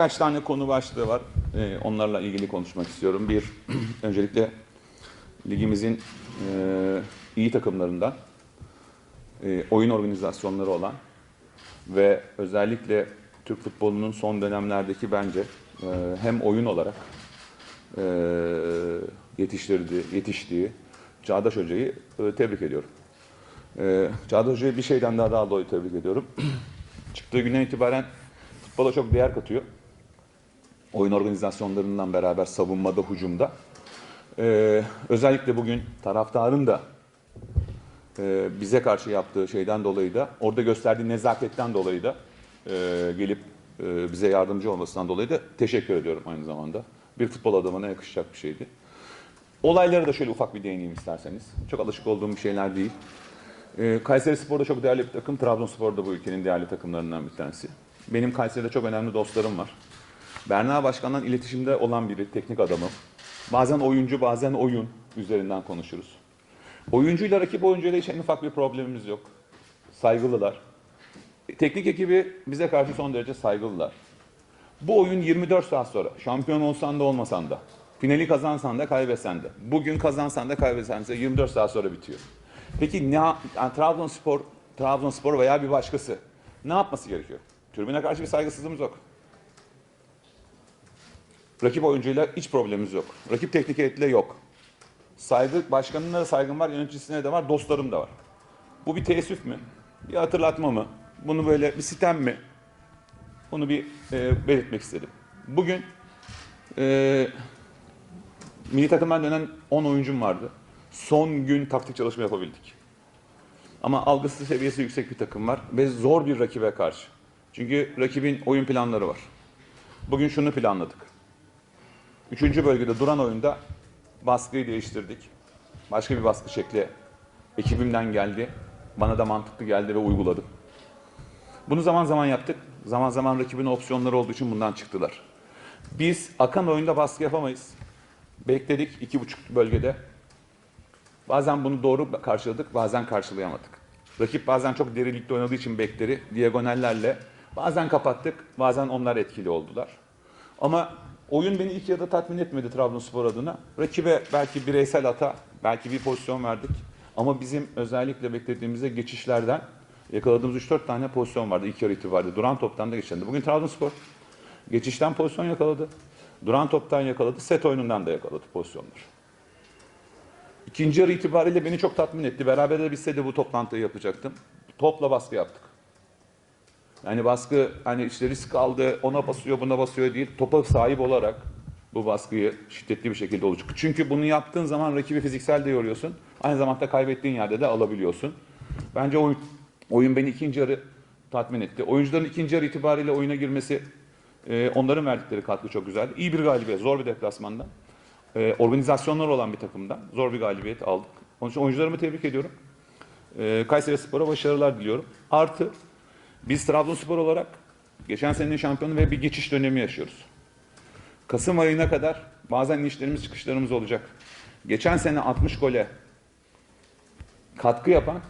Kaç tane konu başlığı var. Ee, onlarla ilgili konuşmak istiyorum. Bir, öncelikle ligimizin e, iyi takımlarından, e, oyun organizasyonları olan ve özellikle Türk futbolunun son dönemlerdeki bence e, hem oyun olarak e, yetiştirdiği, yetiştiği Çağdaş Hoca'yı e, tebrik ediyorum. E, Çağdaş Hoca'yı bir şeyden daha daha dolayı tebrik ediyorum. Çıktığı günden itibaren futbola çok değer katıyor. Oyun organizasyonlarından beraber savunmada, hücumda. Ee, özellikle bugün taraftarın da e, bize karşı yaptığı şeyden dolayı da, orada gösterdiği nezaketten dolayı da e, gelip e, bize yardımcı olmasından dolayı da teşekkür ediyorum aynı zamanda. Bir futbol adamına yakışacak bir şeydi. Olaylara da şöyle ufak bir değineyim isterseniz. Çok alışık olduğum bir şeyler değil. Ee, Kayseri Spor da çok değerli bir takım. Trabzonspor da bu ülkenin değerli takımlarından bir tanesi. Benim Kayseri'de çok önemli dostlarım var. Berna Başkan'dan iletişimde olan biri, teknik adamım. Bazen oyuncu, bazen oyun üzerinden konuşuruz. Oyuncuyla rakip oyuncuyla hiç en ufak bir problemimiz yok. Saygılılar. Teknik ekibi bize karşı son derece saygılılar. Bu oyun 24 saat sonra. Şampiyon olsan da olmasan da. Finali kazansan da kaybetsen de. Bugün kazansan da kaybetsen de 24 saat sonra bitiyor. Peki ne yani Trabzonspor, Trabzonspor veya bir başkası ne yapması gerekiyor? Tribüne karşı bir saygısızlığımız yok. Rakip oyuncuyla hiç problemimiz yok. Rakip teknik heyetle yok. Saygı, başkanına da saygım var, yöneticisine de var, dostlarım da var. Bu bir teessüf mü? Bir hatırlatma mı? Bunu böyle bir sitem mi? Bunu bir e, belirtmek istedim. Bugün e, milli takımdan dönen 10 oyuncum vardı. Son gün taktik çalışma yapabildik. Ama algısı seviyesi yüksek bir takım var ve zor bir rakibe karşı. Çünkü rakibin oyun planları var. Bugün şunu planladık. Üçüncü bölgede duran oyunda baskıyı değiştirdik. Başka bir baskı şekli ekibimden geldi. Bana da mantıklı geldi ve uyguladım. Bunu zaman zaman yaptık. Zaman zaman rakibin opsiyonları olduğu için bundan çıktılar. Biz akan oyunda baskı yapamayız. Bekledik iki buçuk bölgede. Bazen bunu doğru karşıladık, bazen karşılayamadık. Rakip bazen çok derilikte oynadığı için bekleri diagonallerle bazen kapattık, bazen onlar etkili oldular. Ama oyun beni ilk yarıda tatmin etmedi Trabzonspor adına. Rakibe belki bireysel hata, belki bir pozisyon verdik. Ama bizim özellikle beklediğimizde geçişlerden yakaladığımız 3-4 tane pozisyon vardı ilk yarı itibariyle. Duran toptan da geçildi. Bugün Trabzonspor geçişten pozisyon yakaladı. Duran toptan yakaladı, set oyunundan da yakaladı pozisyonlar. İkinci yarı itibariyle beni çok tatmin etti. Beraber de bitse de bu toplantıyı yapacaktım. Topla baskı yaptık. Yani baskı hani işte risk aldı, ona basıyor, buna basıyor değil. Topa sahip olarak bu baskıyı şiddetli bir şekilde olacak. Çünkü bunu yaptığın zaman rakibi fiziksel de yoruyorsun. Aynı zamanda kaybettiğin yerde de alabiliyorsun. Bence oyun, oyun beni ikinci yarı tatmin etti. Oyuncuların ikinci yarı itibariyle oyuna girmesi, e, onların verdikleri katkı çok güzeldi. İyi bir galibiyet, zor bir deplasmanda. E, organizasyonlar olan bir takımdan zor bir galibiyet aldık. Onun için oyuncularımı tebrik ediyorum. E, Kayseri Spor'a başarılar diliyorum. Artı biz Trabzonspor olarak geçen senenin şampiyonu ve bir geçiş dönemi yaşıyoruz. Kasım ayına kadar bazen inişlerimiz çıkışlarımız olacak. Geçen sene 60 gole katkı yapan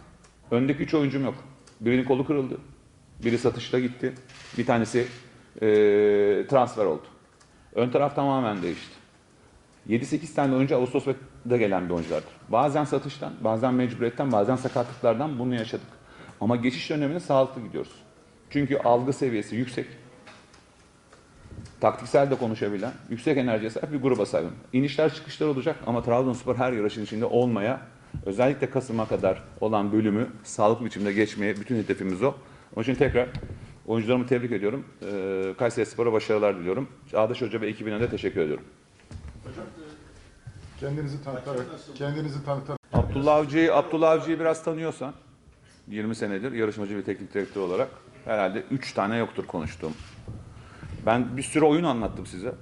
öndeki 3 oyuncum yok. Birinin kolu kırıldı. Biri satışta gitti. Bir tanesi e, transfer oldu. Ön taraf tamamen değişti. 7-8 tane oyuncu Ağustos'ta gelen bir oyunculardır. Bazen satıştan, bazen mecburiyetten, bazen sakatlıklardan bunu yaşadık. Ama geçiş döneminde sağlıklı gidiyoruz. Çünkü algı seviyesi yüksek. Taktiksel de konuşabilen, yüksek enerjiye sahip bir gruba sahibim. İnişler çıkışlar olacak ama Trabzonspor her yarışın içinde olmaya, özellikle Kasım'a kadar olan bölümü sağlıklı biçimde geçmeye bütün hedefimiz o. Onun için tekrar oyuncularımı tebrik ediyorum. Ee, Kayseri Spor'a başarılar diliyorum. Çağdaş Hoca ve ekibine de teşekkür ediyorum. Kendinizi tanıtarak, kendinizi tanıtarak. Abdullah Avcı'yı Abdullah Avcı'yı biraz tanıyorsan 20 senedir yarışmacı bir teknik direktör olarak herhalde 3 tane yoktur konuştuğum. Ben bir sürü oyun anlattım size.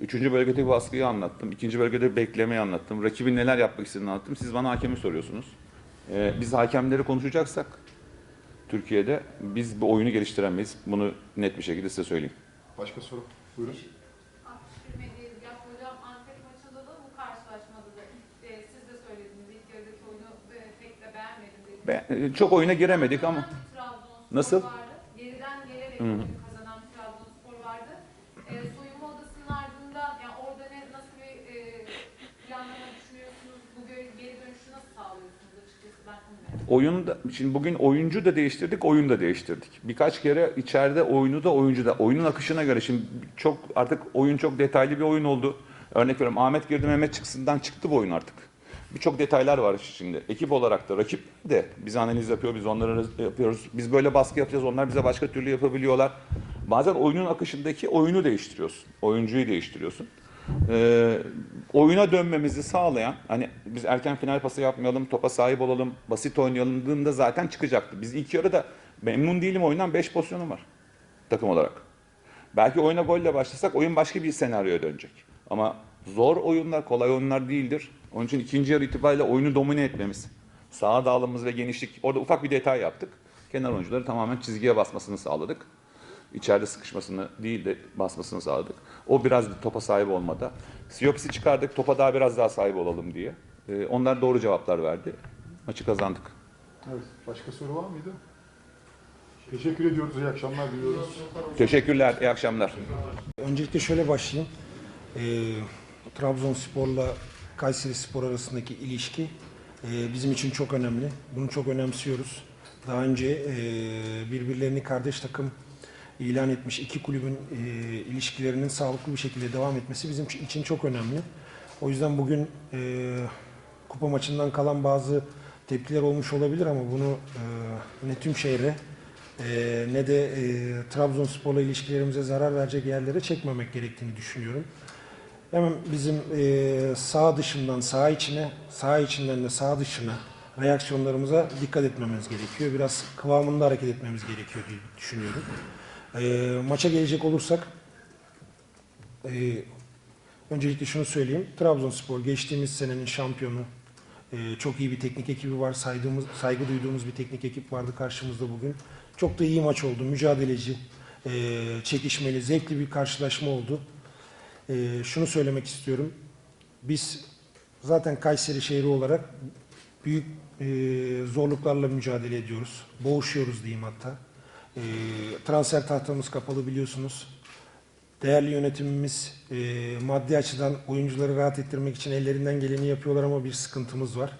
Üçüncü bölgedeki baskıyı anlattım. ikinci bölgede beklemeyi anlattım. Rakibin neler yapmak istediğini anlattım. Siz bana hakemi soruyorsunuz. Ee, biz hakemleri konuşacaksak Türkiye'de biz bu oyunu geliştiremeyiz. Bunu net bir şekilde size söyleyeyim. Başka soru? Buyurun. Ben, e, çok oyuna giremedik ama. Nasıl? Vardı. Geriden gelerek Hı -hı. kazanan Trabzonspor vardı. E, soyunma odasının ardından yani orada ne, nasıl bir e, planlama düşünüyorsunuz? Bugün geri dönüşü nasıl sağlıyorsunuz açıkçası ben onu Oyun da, şimdi bugün oyuncu da değiştirdik, oyun da değiştirdik. Birkaç kere içeride oyunu da oyuncu da. Oyunun akışına göre şimdi çok artık oyun çok detaylı bir oyun oldu. Örnek veriyorum Ahmet girdi Mehmet çıksından çıktı bu oyun artık. Birçok detaylar var içinde. Ekip olarak da rakip de biz analiz yapıyor, biz onları yapıyoruz. Biz böyle baskı yapacağız, onlar bize başka türlü yapabiliyorlar. Bazen oyunun akışındaki oyunu değiştiriyorsun. Oyuncuyu değiştiriyorsun. Ee, oyuna dönmemizi sağlayan hani biz erken final pası yapmayalım, topa sahip olalım, basit oynayalım da zaten çıkacaktı. Biz ilk yarıda memnun değilim oyundan 5 pozisyonum var takım olarak. Belki oyuna golle başlasak oyun başka bir senaryoya dönecek. Ama zor oyunlar kolay oyunlar değildir. Onun için ikinci yarı itibariyle oyunu domine etmemiz, sağa dağılımımız ve genişlik. Orada ufak bir detay yaptık. Kenar oyuncuları tamamen çizgiye basmasını sağladık. İçeride sıkışmasını değil de basmasını sağladık. O biraz bir topa sahip olmada. Siyopis'i çıkardık, topa daha biraz daha sahip olalım diye. Ee, onlar doğru cevaplar verdi. Maçı kazandık. Evet. Başka soru var mıydı? Teşekkür ediyoruz. İyi akşamlar diliyoruz. Teşekkürler, iyi akşamlar. Öncelikle şöyle başlayayım. Ee, Trabzonspor'la Kayseri Spor arasındaki ilişki e, bizim için çok önemli. Bunu çok önemsiyoruz. Daha önce e, birbirlerini kardeş takım ilan etmiş iki kulübün e, ilişkilerinin sağlıklı bir şekilde devam etmesi bizim için çok önemli. O yüzden bugün e, kupa maçından kalan bazı tepkiler olmuş olabilir ama bunu e, ne tüm şehre e, ne de e, Trabzonspor'la ilişkilerimize zarar verecek yerlere çekmemek gerektiğini düşünüyorum. Hemen bizim e, sağ dışından sağ içine, sağ içinden de sağ dışına reaksiyonlarımıza dikkat etmemiz gerekiyor. Biraz kıvamında hareket etmemiz gerekiyor diye düşünüyorum. E, maça gelecek olursak e, öncelikle şunu söyleyeyim. Trabzonspor geçtiğimiz senenin şampiyonu. E, çok iyi bir teknik ekibi var. Saydığımız, saygı duyduğumuz bir teknik ekip vardı karşımızda bugün. Çok da iyi maç oldu. Mücadeleci, e, çekişmeli, zevkli bir karşılaşma oldu. E, şunu söylemek istiyorum. Biz zaten Kayseri şehri olarak büyük e, zorluklarla mücadele ediyoruz. Boğuşuyoruz diyeyim hatta. E, transfer tahtamız kapalı biliyorsunuz. Değerli yönetimimiz e, maddi açıdan oyuncuları rahat ettirmek için ellerinden geleni yapıyorlar ama bir sıkıntımız var.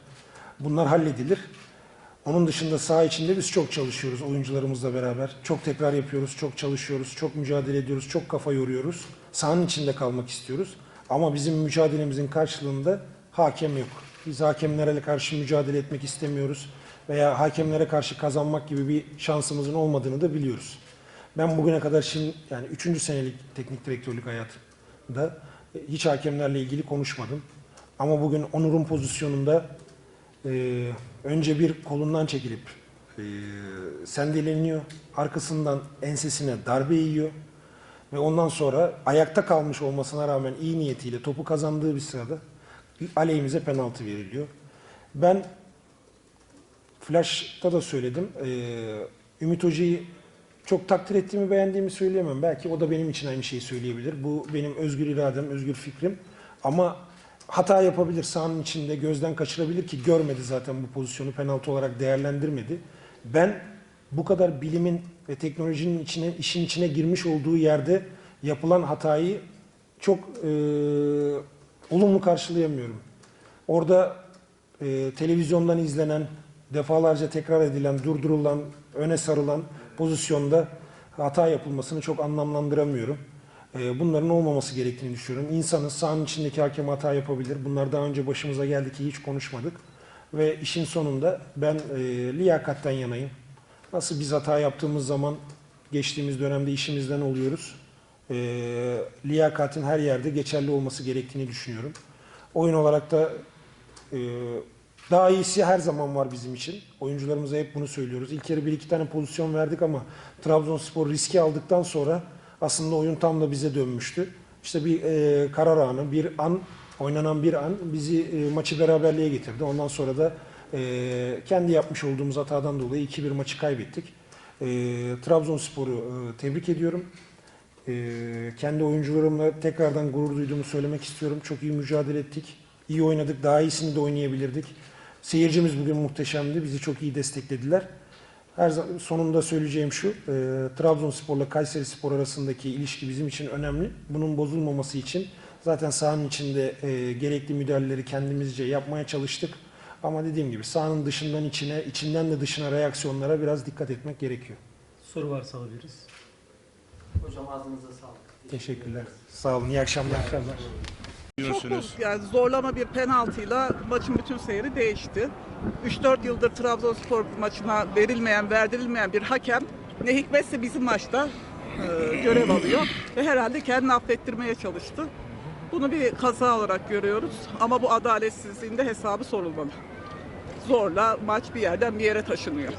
Bunlar halledilir. Onun dışında saha içinde biz çok çalışıyoruz oyuncularımızla beraber. Çok tekrar yapıyoruz, çok çalışıyoruz, çok mücadele ediyoruz, çok kafa yoruyoruz. Sahanın içinde kalmak istiyoruz. Ama bizim mücadelemizin karşılığında hakem yok. Biz hakemlere karşı mücadele etmek istemiyoruz veya hakemlere karşı kazanmak gibi bir şansımızın olmadığını da biliyoruz. Ben bugüne kadar şimdi yani 3. senelik teknik direktörlük hayatımda hiç hakemlerle ilgili konuşmadım. Ama bugün Onur'un pozisyonunda e, önce bir kolundan çekilip e, sendeleniyor. Arkasından ensesine darbe yiyor. Ve ondan sonra ayakta kalmış olmasına rağmen iyi niyetiyle topu kazandığı bir sırada aleyhimize penaltı veriliyor. Ben Flash'ta da söyledim. Ee, Ümit Hoca'yı çok takdir ettiğimi, beğendiğimi söyleyemem. Belki o da benim için aynı şeyi söyleyebilir. Bu benim özgür iradem, özgür fikrim. Ama hata yapabilir sahanın içinde, gözden kaçırabilir ki görmedi zaten bu pozisyonu penaltı olarak değerlendirmedi. Ben bu kadar bilimin ve teknolojinin içine, işin içine girmiş olduğu yerde yapılan hatayı çok e, olumlu karşılayamıyorum. Orada e, televizyondan izlenen, defalarca tekrar edilen, durdurulan, öne sarılan pozisyonda hata yapılmasını çok anlamlandıramıyorum. E, bunların olmaması gerektiğini düşünüyorum. İnsanız, sahanın içindeki hakem hata yapabilir. Bunlar daha önce başımıza geldi ki hiç konuşmadık. Ve işin sonunda ben e, liyakatten yanayım. Nasıl biz hata yaptığımız zaman geçtiğimiz dönemde işimizden oluyoruz. E, liyakatin her yerde geçerli olması gerektiğini düşünüyorum. Oyun olarak da e, daha iyisi her zaman var bizim için. Oyuncularımıza hep bunu söylüyoruz. İlk yarı bir iki tane pozisyon verdik ama Trabzonspor riski aldıktan sonra aslında oyun tam da bize dönmüştü. İşte bir e, karar anı, bir an, oynanan bir an bizi e, maçı beraberliğe getirdi. Ondan sonra da e, kendi yapmış olduğumuz hatadan dolayı 2-1 maçı kaybettik. E, Trabzonspor'u e, tebrik ediyorum. E, kendi oyuncularımla tekrardan gurur duyduğumu söylemek istiyorum. Çok iyi mücadele ettik. İyi oynadık. Daha iyisini de oynayabilirdik. Seyircimiz bugün muhteşemdi. Bizi çok iyi desteklediler. Her zaman sonunda söyleyeceğim şu. E, Trabzonspor'la Kayseri Spor arasındaki ilişki bizim için önemli. Bunun bozulmaması için zaten sahanın içinde e, gerekli müdahaleleri kendimizce yapmaya çalıştık. Ama dediğim gibi sahanın dışından içine, içinden de dışına reaksiyonlara biraz dikkat etmek gerekiyor. Soru varsa alabiliriz. Hocam ağzınıza sağlık. Teşekkürler. Sağ olun. İyi akşamlar. Çok yani zorlama bir penaltıyla maçın bütün seyri değişti. 3-4 yıldır Trabzonspor maçına verilmeyen, verdirilmeyen bir hakem ne hikmetse bizim maçta e, görev alıyor ve herhalde kendini affettirmeye çalıştı. Bunu bir kaza olarak görüyoruz ama bu adaletsizliğin de hesabı sorulmalı. Zorla maç bir yerden bir yere taşınıyor.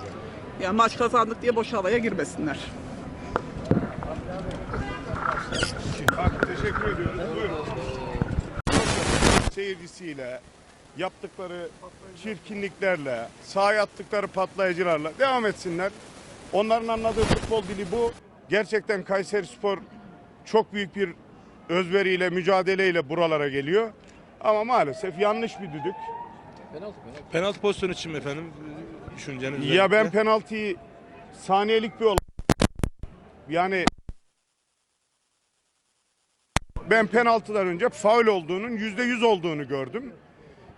Yani maç kazandık diye boş havaya girmesinler. Teşekkür ediyoruz. Buyurun. Seyircisiyle, yaptıkları çirkinliklerle, sahaya attıkları patlayıcılarla devam etsinler. Onların anladığı futbol dili bu. Gerçekten Kayseri Spor çok büyük bir özveriyle, mücadeleyle buralara geliyor. Ama maalesef yanlış bir düdük. Penaltı pozisyonu için mi efendim? Düşünceniz Ya ben özellikle? penaltıyı saniyelik bir olay. Yani ben penaltıdan önce faul olduğunun yüzde yüz olduğunu gördüm.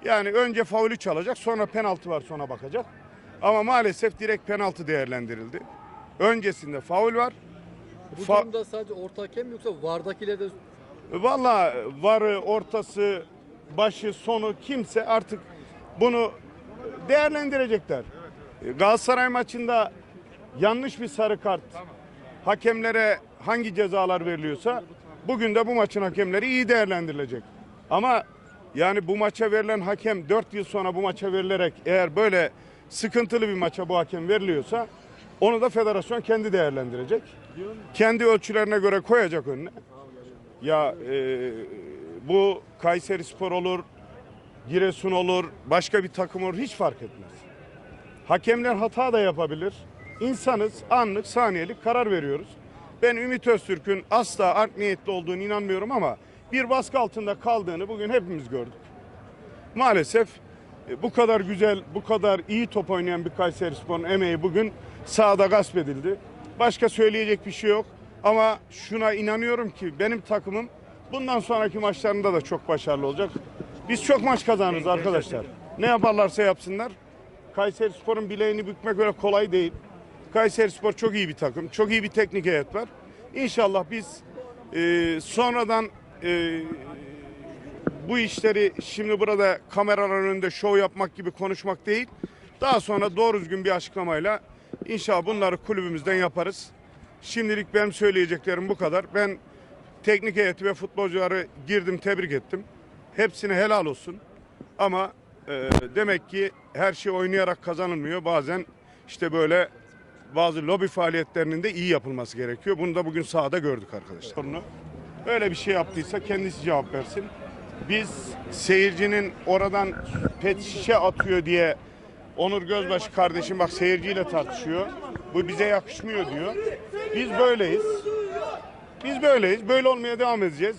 Yani önce faulü çalacak sonra penaltı var sonra bakacak. Ama maalesef direkt penaltı değerlendirildi. Öncesinde faul var. Bu Fa- durumda sadece orta hakem yoksa VAR'dakiler de Valla varı, ortası, başı, sonu kimse artık bunu değerlendirecekler. Galatasaray maçında yanlış bir sarı kart hakemlere hangi cezalar veriliyorsa bugün de bu maçın hakemleri iyi değerlendirilecek. Ama yani bu maça verilen hakem 4 yıl sonra bu maça verilerek eğer böyle sıkıntılı bir maça bu hakem veriliyorsa onu da federasyon kendi değerlendirecek. Kendi ölçülerine göre koyacak önüne. Ya e, bu Kayseri Spor olur, Giresun olur, başka bir takım olur hiç fark etmez. Hakemler hata da yapabilir. İnsanız, anlık, saniyelik karar veriyoruz. Ben Ümit Öztürk'ün asla art niyetli olduğunu inanmıyorum ama bir baskı altında kaldığını bugün hepimiz gördük. Maalesef e, bu kadar güzel, bu kadar iyi top oynayan bir Kayseri Spor'un emeği bugün sahada gasp edildi. Başka söyleyecek bir şey yok. Ama şuna inanıyorum ki benim takımım bundan sonraki maçlarında da çok başarılı olacak. Biz çok maç kazanırız arkadaşlar. Ne yaparlarsa yapsınlar. Kayseri Spor'un bileğini bükmek öyle kolay değil. Kayseri Spor çok iyi bir takım. Çok iyi bir teknik heyet var. İnşallah biz e, sonradan e, bu işleri şimdi burada kameraların önünde şov yapmak gibi konuşmak değil. Daha sonra doğru düzgün bir açıklamayla inşallah bunları kulübümüzden yaparız. Şimdilik benim söyleyeceklerim bu kadar. Ben teknik heyeti ve futbolcuları girdim tebrik ettim. Hepsine helal olsun. Ama e, demek ki her şey oynayarak kazanılmıyor. Bazen işte böyle bazı lobi faaliyetlerinin de iyi yapılması gerekiyor. Bunu da bugün sahada gördük arkadaşlar. Öyle bir şey yaptıysa kendisi cevap versin. Biz seyircinin oradan pet şişe atıyor diye Onur Gözbaşı kardeşim bak seyirciyle tartışıyor. Bu bize yakışmıyor diyor. Biz böyleyiz. Biz böyleyiz. Böyle olmaya devam edeceğiz.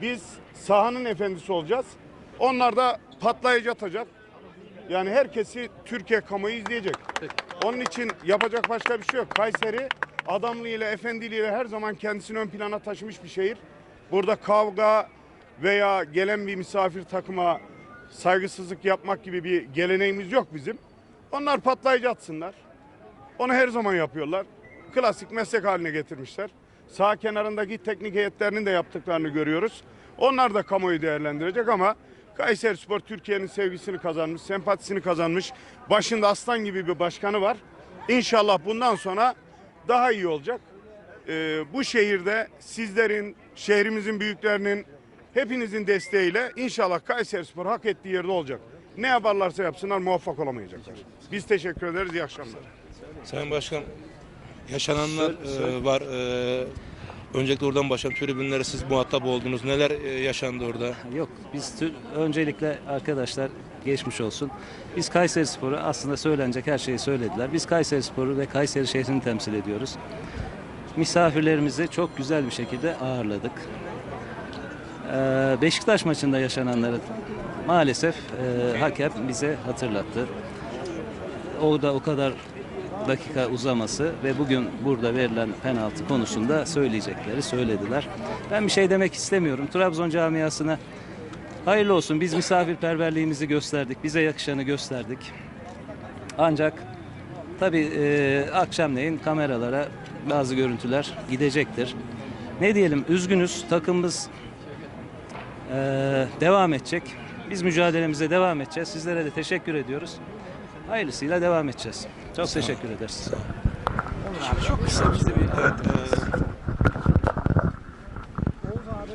Biz sahanın efendisi olacağız. Onlar da patlayıcı atacak. Yani herkesi Türkiye kamuoyu izleyecek. Onun için yapacak başka bir şey yok. Kayseri adamlığıyla, efendiliğiyle her zaman kendisini ön plana taşımış bir şehir. Burada kavga veya gelen bir misafir takıma saygısızlık yapmak gibi bir geleneğimiz yok bizim. Onlar patlayıcı atsınlar. Onu her zaman yapıyorlar. Klasik meslek haline getirmişler. Sağ kenarındaki teknik heyetlerinin de yaptıklarını görüyoruz. Onlar da kamuoyu değerlendirecek ama Kayseri Spor Türkiye'nin sevgisini kazanmış, sempatisini kazanmış. Başında aslan gibi bir başkanı var. İnşallah bundan sonra daha iyi olacak. Ee, bu şehirde sizlerin, şehrimizin büyüklerinin, hepinizin desteğiyle inşallah Kayseri Spor hak ettiği yerde olacak. Ne yaparlarsa yapsınlar muvaffak olamayacaklar. Biz teşekkür ederiz. İyi akşamlar. Sayın Başkan, yaşananlar e, var. E, öncelikle oradan başlayalım. Tribünlere siz muhatap oldunuz. Neler e, yaşandı orada? Yok biz tür- öncelikle arkadaşlar geçmiş olsun. Biz Kayseri Sporu aslında söylenecek her şeyi söylediler. Biz Kayseri Sporu ve Kayseri şehrini temsil ediyoruz. Misafirlerimizi çok güzel bir şekilde ağırladık. Ee, Beşiktaş maçında yaşananları maalesef e, hakem bize hatırlattı. O da o kadar dakika uzaması ve bugün burada verilen penaltı konusunda söyleyecekleri söylediler. Ben bir şey demek istemiyorum. Trabzon camiasına Hayırlı olsun. Biz misafirperverliğimizi gösterdik. Bize yakışanı gösterdik. Ancak tabii e, akşamleyin kameralara bazı görüntüler gidecektir. Ne diyelim üzgünüz. Takımımız e, devam edecek. Biz mücadelemize devam edeceğiz. Sizlere de teşekkür ediyoruz. Hayırlısıyla devam edeceğiz. Çok teşekkür ederiz. Çok kısa bize bir